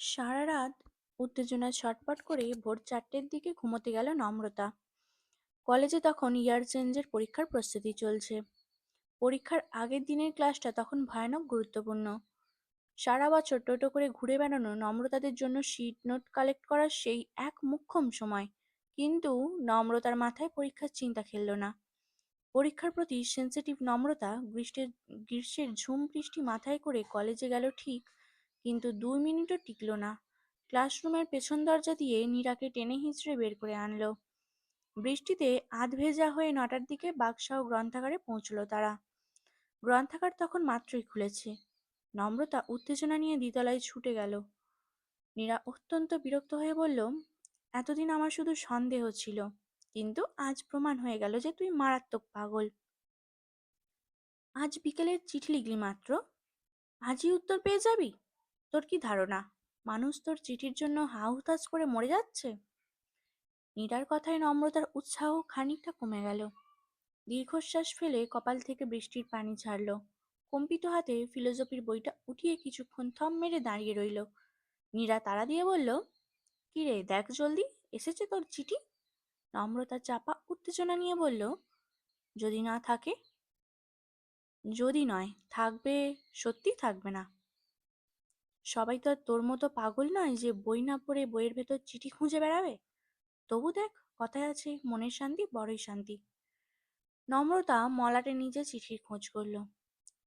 সারা রাত উত্তেজনায় ছটফট করে ভোর চারটের দিকে ঘুমোতে গেল নম্রতা। কলেজে তখন ইয়ার চেঞ্জের পরীক্ষার প্রস্তুতি চলছে। পরীক্ষার আগের দিনের ক্লাসটা তখন ভয়ানক গুরুত্বপূর্ণ। সারা বছর টোটো করে ঘুরে বেড়ানো নম্রতাদের জন্য শিট নোট কালেক্ট করার সেই এক মুখ্যম সময়। কিন্তু নম্রতার মাথায় পরীক্ষার চিন্তা খেলল না। পরীক্ষার প্রতি সেন্সিটিভ নম্রতা, গ্রীষ্মের গ্রীষ্মের ঝুম বৃষ্টি মাথায় করে কলেজে গেল ঠিক কিন্তু দুই মিনিটও টিকল না। ক্লাসরুমের পেছন দরজা দিয়ে নীরাকে টেনে হিঁচড়ে বের করে আনলো। বৃষ্টিতে আধ ভেজা হয়ে নটার দিকে বাক্সাহ গ্রন্থাগারে পৌঁছলো তারা। গ্রন্থাগার তখন মাত্রই খুলেছে। নম্রতা, উত্তেজনা নিয়ে দ্বিতলায় ছুটে গেল। নীরা অত্যন্ত বিরক্ত হয়ে বলল, এতদিন আমার শুধু সন্দেহ ছিল, কিন্তু আজ প্রমাণ হয়ে গেল যে তুই মারাত্মক পাগল। আজ বিকেলের চিঠি লিখলি মাত্র? আজই উত্তর পেয়ে যাবি? তোর কি ধারণা? মানুষ তোর চিঠির জন্য হাহুতাশ করে মরে যাচ্ছে? নীরার কথায় নম্রতার উৎসাহ খানিকটা কমে গেল। দীর্ঘশ্বাস ফেলে কপাল থেকে বৃষ্টির পানি ছাড়ল কম্পিত হাতে ফিলোসফির বইটা উঠিয়ে কিছুক্ষণ থম মেরে দাঁড়িয়ে রইল। নীরা তাড়া দিয়ে বলল, কি রে, দেখ জলদি, এসেছে তোর চিঠি? নম্রতা চাপা উত্তেজনা নিয়ে বলল, যদি না থাকে? যদি নয়, থাকবে সত্যি থাকবে না। সবাই তো আর তোর মতো পাগল নয় যে বই না পড়ে বইয়ের ভেতর চিঠি খুঁজে বেড়াবে? তবু দেখ, কথায় আছে, মনের শান্তি বড়ই শান্তি। নম্রতা মলাটে নিজে চিঠির খোঁজ করল।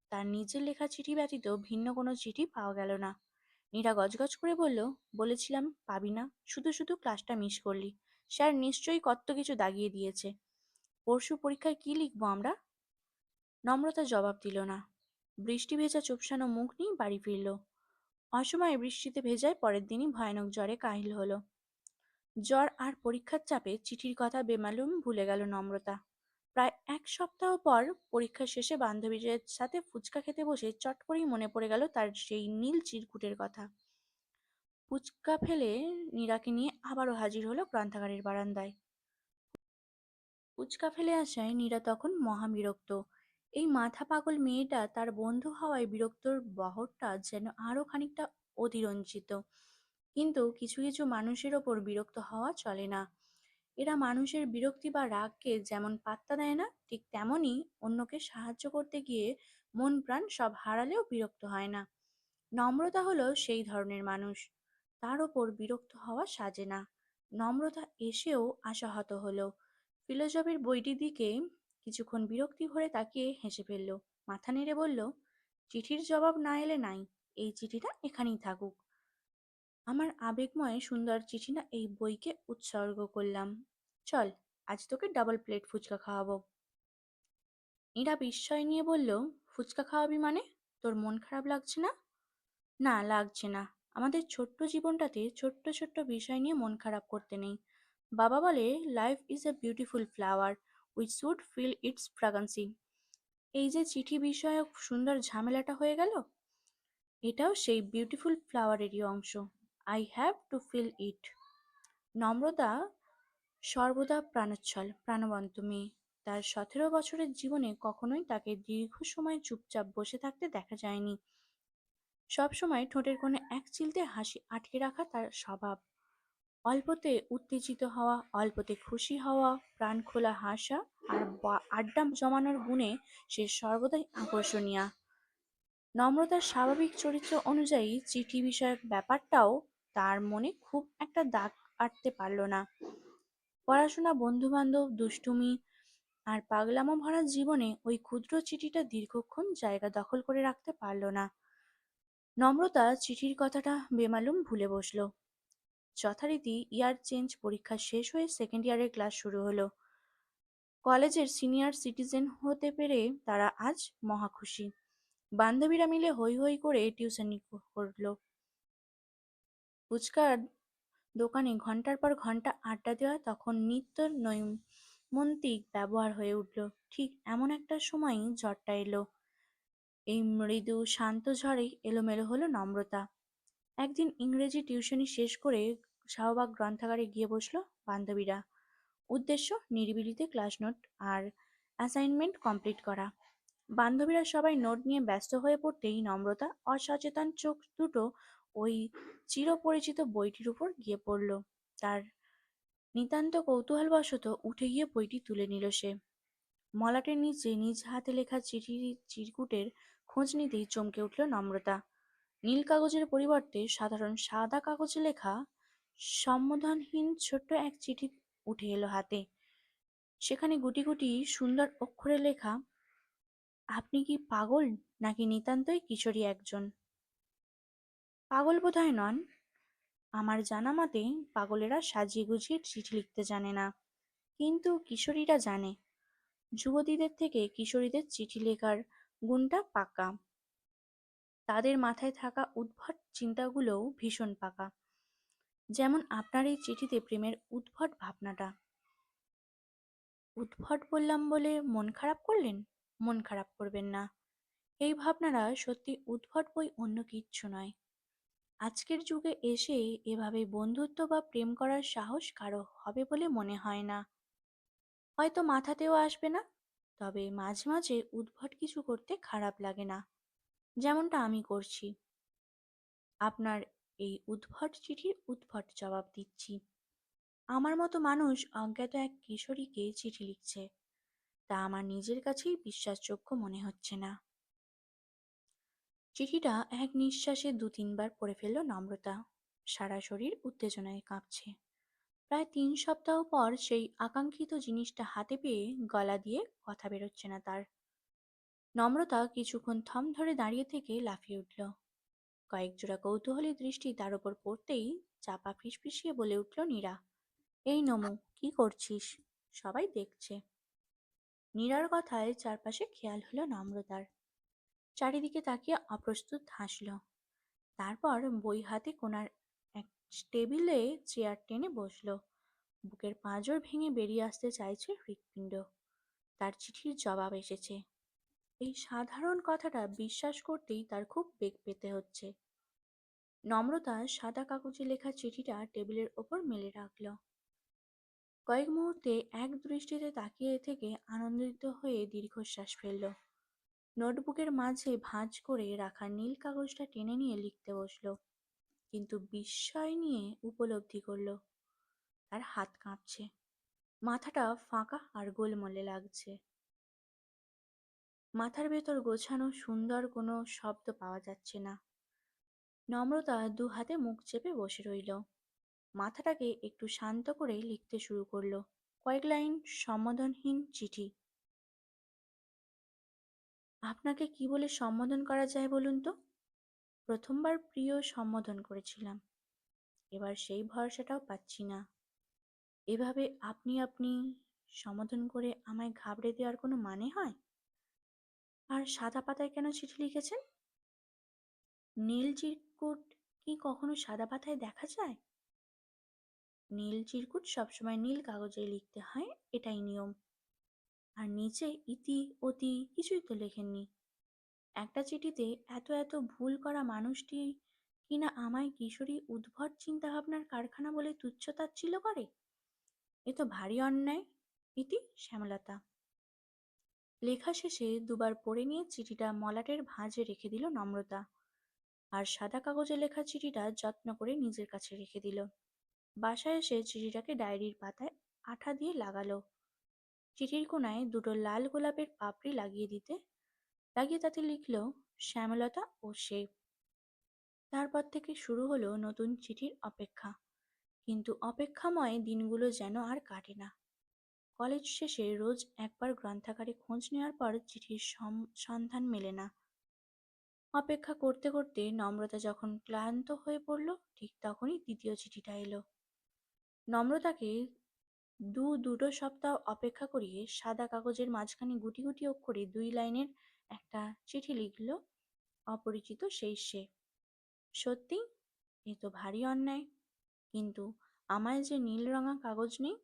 তার নিজের লেখা চিঠি ব্যতীত ভিন্ন কোনো চিঠি পাওয়া গেল না। নীরা গজগজ করে বলল, বলেছিলাম পাবি না, শুধু শুধু ক্লাসটা মিস করলি। স্যার নিশ্চয়ই কত কিছু দাগিয়ে দিয়েছে। পরশু পরীক্ষায় কি লিখব আমরা? নম্রতা জবাব দিল না। বৃষ্টি ভেজা চুপসানো মুখ নিয়ে বাড়ি ফিরল। অসময়ে বৃষ্টিতে ভেজায় পরের দিনই ভয়ানক জ্বরে কাহিল হলো। জ্বর আর পরীক্ষার চাপে চিঠির কথা বেমালুম ভুলে গেল নম্রতা। প্রায় এক সপ্তাহ পর পরীক্ষা শেষে বান্ধবীদের সাথে ফুচকা খেতে বসে চট করেই মনে পড়ে গেল তার সেই নীল চিরকুটের কথা। ফুচকা ফেলে নীরাকে নিয়ে আবারও হাজির হলো গ্রন্থাগারের বারান্দায়। ফুচকা ফেলে আসায় নীরা তখন মহা বিরক্ত। এই মাথা পাগল মেয়েটা তার বন্ধু হওয়ায় বিরক্তর বহরটা যেন আরও খানিকটা অতিরঞ্জিত। কিন্তু কিছু কিছু মানুষের ওপর বিরক্ত হওয়া চলে না। এরা মানুষের বিরক্তি বা রাগকে যেমন পাত্তা দেয় না, ঠিক তেমনই অন্যকে সাহায্য করতে গিয়ে মন প্রাণ সব হারালেও বিরক্ত হয় না। নম্রতা হলো সেই ধরনের মানুষ। তার ওপর বিরক্ত হওয়া সাজে না। নম্রতা এসেও আশাহত হলো। ফিলোসফির বইটির দিকে কিছুক্ষণ বিরক্তি ভরে তাকিয়ে হেসে ফেলল। মাথা নেড়ে বলল, চিঠির জবাব না এলে নাই, এই চিঠিটা এখানেই থাকুক। আমার আবেগময় সুন্দর চিঠি না এই বইকে উৎসর্গ করলাম। চল, আজ তোকে ডাবল প্লেট ফুচকা খাওয়াবো। ইরা বিস্ময় নিয়ে বলল, ফুচকা খাওয়াবি মানে? তোর মন খারাপ লাগছে না? না, লাগছে না। আমাদের ছোট্ট জীবনটাতে ছোট্ট ছোট্ট বিষয় নিয়ে মন খারাপ করতে নেই। বাবা বলে life is a beautiful flower which should feel its fragrance এই যে চিঠি বিষয়ক সুন্দর ঝামেলাটা হয়ে গেল, এটাও সেই বিউটিফুল ফ্লাওয়ারেরই অংশ। I have to feel it নম্রতা সর্বদা প্রাণোচ্ছল, প্রাণবন্ত মেয়ে। তার সতেরো বছরের জীবনে কখনোই তাকে দীর্ঘ সময় চুপচাপ বসে থাকতে দেখা যায়নি। সবসময় ঠোঁটের কোণে এক চিলতে হাসি আটকে রাখা তার স্বভাব। অল্পতে উত্তেজিত হওয়া, অল্পতে খুশি হওয়া, প্রাণ খোলা হাসা আর আড্ডা জমানোর গুণে সে সর্বদাই আকর্ষণীয়। নম্রতার স্বাভাবিক চরিত্র অনুযায়ী চিঠি বিষয়ক ব্যাপারটাও তার মনে খুব একটা দাগ কাটতে পারল না। পড়াশোনা, বন্ধুবান্ধব, দুষ্টুমি আর পাগলামো ভরা জীবনে ওই ক্ষুদ্র চিঠিটা দীর্ঘক্ষণ জায়গা দখল করে রাখতে পারল না। নম্রতা চিঠির কথাটা বেমালুম ভুলে বসল। যথারীতি ইয়ার চেঞ্জ পরীক্ষা শেষ হয়ে সেকেন্ড ইয়ারের ক্লাস শুরু হলো। কলেজের সিনিয়র সিটিজেন হতে পেরে তারা আজ মহা খুশি। বান্ধবীরা মিলে হৈ হৈ করে টিউশনি করল। ফুচকার দোকানে ঘণ্টার পর ঘণ্টা আড্ডা দেওয়া তখন নিত্য নৈমন্তিক ব্যবহার হয়ে উঠল। ঠিক এমন একটা সময়ই ঝড়টা এলো। এই মৃদু, শান্ত ঝড়ে এলোমেলো হলো নম্রতা। একদিন ইংরেজি টিউশনি শেষ করে শাহবাগ গ্রন্থাগারে গিয়ে বসল বান্ধবীরা। উদ্দেশ্য, নিরিবিলিতে ক্লাস নোট আর অ্যাসাইনমেন্ট কমপ্লিট করা। বান্ধবীরা সবাই নোট নিয়ে ব্যস্ত হয়ে পড়তেই নম্রতা, অসচেতন চোখ দুটো ওই চিরপরিচিত বইটির উপর গিয়ে পড়ল। তার নিতান্ত কৌতূহলবশত উঠে গিয়ে বইটি তুলে নিল সে। মলাটের নিচে নিজ হাতে লেখা চিঠি, চিরকুটের খোঁজ নিতেই চমকে উঠল নম্রতা। নীল কাগজের পরিবর্তে সাধারণ সাদা কাগজে লেখা সম্বোধনহীন ছোট্ট এক চিঠি উঠে এলো হাতে। সেখানে গুটি গুটি সুন্দর অক্ষরে লেখা, আপনি কি পাগল নাকি নিতান্তই কিশোরী একজন? পাগল বোধহয় নন। আমার জানা মতে পাগলেরা সাজিয়ে গুছিয়ে চিঠি লিখতে জানে না, কিন্তু কিশোরীরা জানে। যুবতীদের থেকে কিশোরীদের চিঠি লেখার গুণটা পাকা। মাথায় থাকা উদ্ভট চিন্তাগুলোও ভীষণ পাকা। যেমন আপনার এই চিঠিতে প্রেমের উদ্ভট ভাবনাটা। উদ্ভট বললাম বলে মন খারাপ করলেন? মন খারাপ করবেন না। এই ভাবনারা সত্যি উদ্ভট বই অন্য কিচ্ছু নয়। আজকের যুগে এসে এভাবে বন্ধুত্ব বা প্রেম করার সাহস কারও হবে বলে মনে হয় না। হয়তো মাথাতেও আসবে না, তবে মাঝে মাঝে উদ্ভট কিছু করতে খারাপ লাগে না। যেমনটা আমি করছি। আপনার এই উদ্ভট চিঠির উদ্ভট জবাব দিচ্ছি। আমার মতো মানুষ অজ্ঞাত এক কিশোরীকে চিঠি লিখছে। তা আমার নিজের কাছেই বিশ্বাসযোগ্য মনে হচ্ছে না। চিঠিটা এক নিঃশ্বাসে দু তিনবার পড়ে ফেলল নম্রতা। সারা শরীর উত্তেজনায় কাঁপছে। প্রায় তিন সপ্তাহ পর সেই আকাঙ্ক্ষিত জিনিসটা হাতে পেয়ে গলা দিয়ে কথা বেরোচ্ছে না তার। নম্রতা কিছুক্ষণ থম ধরে দাঁড়িয়ে থেকে লাফিয়ে উঠল। কয়েক জোড়া কৌতূহলী দৃষ্টি তার ওপর পড়তেই চাপা ফিসফিসিয়ে বলে উঠল, নীরা, এই নমু, কি করছিস? সবাই দেখছে। নীরার কথায় চারপাশে খেয়াল হলো নম্রতার। চারিদিকে তাকিয়ে অপ্রস্তুত হাসল। তারপর বই হাতে কোনার এক টেবিলে চেয়ার টেনে বসল। বুকের পাঁজর ভেঙে বেরিয়ে আসতে চাইছে হৃৎপিণ্ড। তার চিঠির জবাব এসেছে। এই সাধারণ কথাটা বিশ্বাস করতেই তার খুব বেগ পেতে হচ্ছে। নম্রতা সাদা কাগজে লেখা চিঠিটা টেবিলের ওপর মেলে রাখল। কয়েক মুহূর্তে এক দৃষ্টিতে তাকিয়ে থেকে আনন্দিত হয়ে দীর্ঘশ্বাস ফেলল। নোটবুকের মাঝে ভাঁজ করে রাখা নীল কাগজটা টেনে নিয়ে লিখতে বসল। কিন্তু বিস্ময় নিয়ে উপলব্ধি করল, তার হাত কাঁপছে। মাথাটা ফাঁকা আর গোলমলে লাগছে। মাথার ভেতর গোছানো সুন্দর কোনো শব্দ পাওয়া যাচ্ছে না। নম্রতা দু হাতে মুখ চেপে বসে রইল। মাথাটাকে একটু শান্ত করে লিখতে শুরু করল। কয়েক লাইন সম্বোধনহীন চিঠি। আপনাকে কি বলে সম্বোধন করা যায় বলুন তো? প্রথমবার প্রিয় সম্বোধন করেছিলাম। এবার সেই ভরসাটাও পাচ্ছি না। এভাবে আপনি আপনি সম্বোধন করে আমায় ঘাবড়ে দেওয়ার কোনো মানে হয়? আর সাদা পাতায় কেন চিঠি লিখেছেন? নীল চিরকুট কি কখনো সাদা পাতায় দেখা যায়? নীল চিরকুট সবসময় নীল কাগজে লিখতে হয়, এটাই নিয়ম। আর নিচে ইতি, অতি কিছুই তো লেখেননি। একটা চিঠিতে এত এত ভুল করা মানুষটি কিনা আমায় কিশোরী উদ্ভট চিন্তাভাবনার কারখানা বলে তুচ্ছতাচ্ছিল্য করে? এ তো ভারী অন্যায়। ইতি শ্যামলতা। লেখা শেষে দুবার পড়ে নিয়ে চিঠিটা মলাটের ভাঁজে রেখে দিল নম্রতা। আর সাদা কাগজে লেখা চিঠিটা যত্ন করে নিজের কাছে রেখে দিল। বাসায় এসে চিঠিটাকে ডায়েরির পাতায় আঠা দিয়ে লাগালো। চিঠির কোনায় দুটো লাল গোলাপের পাপড়ি লাগিয়ে দিতে, লাগিয়ে তাতে লিখল, শ্যামলতা ও সে। তারপর থেকে শুরু হলো নতুন চিঠির অপেক্ষা। কিন্তু অপেক্ষাময় দিনগুলো যেন আর কাটে না। কলেজ শেষে রোজ একবার গ্রন্থাগারে খোঁজ নেওয়ার পর চিঠির সন্ধান মেলে না। অপেক্ষা করতে করতে নম্রতা যখন ক্লান্ত হয়ে পড়ল, ঠিক তখনই দ্বিতীয় চিঠিটা এলো। নম্রতাকে দু দুটো সপ্তাহ অপেক্ষা করিয়ে সাদা কাগজের মাঝখানে গুটি গুটি অক্ষরে দুই লাইনের একটা চিঠি লিখল, অপরিচিত সেই সে। সত্যি? এ তো ভারী অন্যায়। কিন্তু আমায় যে নীল রঙা কাগজ নেই,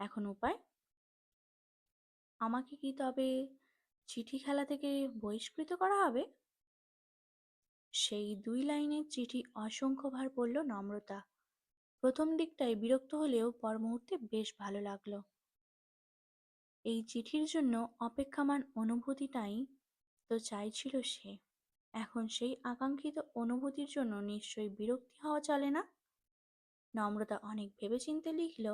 এখন উপায়? আমাকে কি তবে চিঠি খেলা থেকে বহিষ্কৃত করা হবে? সেই দুই লাইনের চিঠি অসংখ্যবার পড়ল নম্রতা। প্রথম দিকটায় বিরক্ত হলেও পর মুহূর্তে বেশ ভালো লাগল। এই চিঠির জন্য অপেক্ষামান অনুভূতিটাই তো চাইছিল সে। এখন সেই আকাঙ্ক্ষিত অনুভূতির জন্য নিশ্চয়ই বিরক্তি হওয়া চলে না? নম্রতা অনেক ভেবেচিন্তে লিখল